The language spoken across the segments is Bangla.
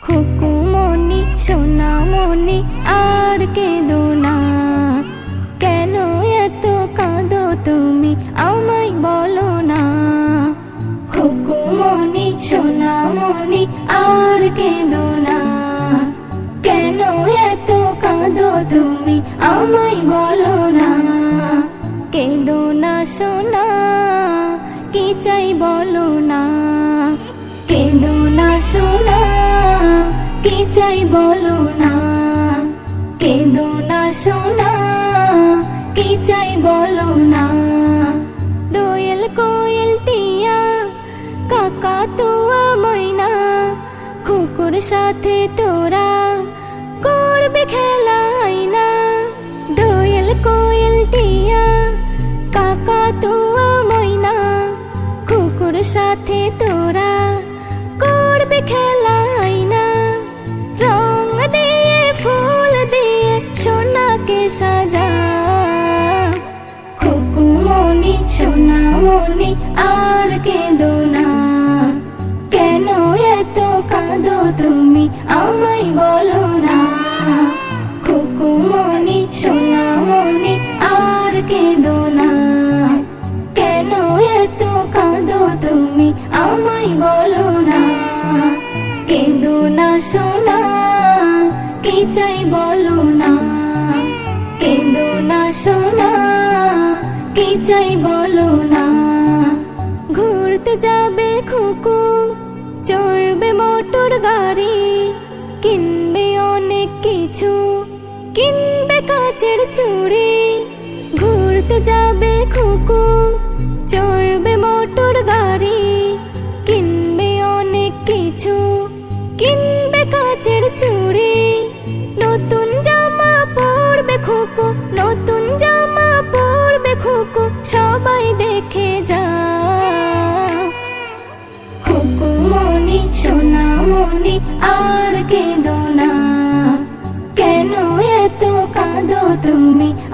খুকুমনি সোনামনি আর কেঁদো না। কেন এত কাঁদো তুমি? আমায় বলো না। খুকুমনি সোনামনি আর কেঁদো না। কেন এত কাঁদো তুমি? আমায় বলো না। কেঁদো না, সোনা। কি চাই বলো না। কেঁদো না সোনা, কি চাই বলো না। কেঁদো না সোনা, কি চাই বলো না। দোয়েল কোয়েল টিয়া, কাকা তুয়া ময়না কুকুর সাথে তোরা সাথে আমায় বলো না, কেঁদো না সোনা, কি চাই বলো না, কেঁদো না সোনা, কি চাই বলো না। ঘুরতে যাবে খুকু চড়বে মোটর গাড়ি, কিনবে অনেক কিছু, কিনবে কাচের চুড়ি। ঘুরতে যাবে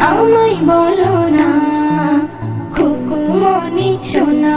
আমায় বলো না খুকুমনি সোনা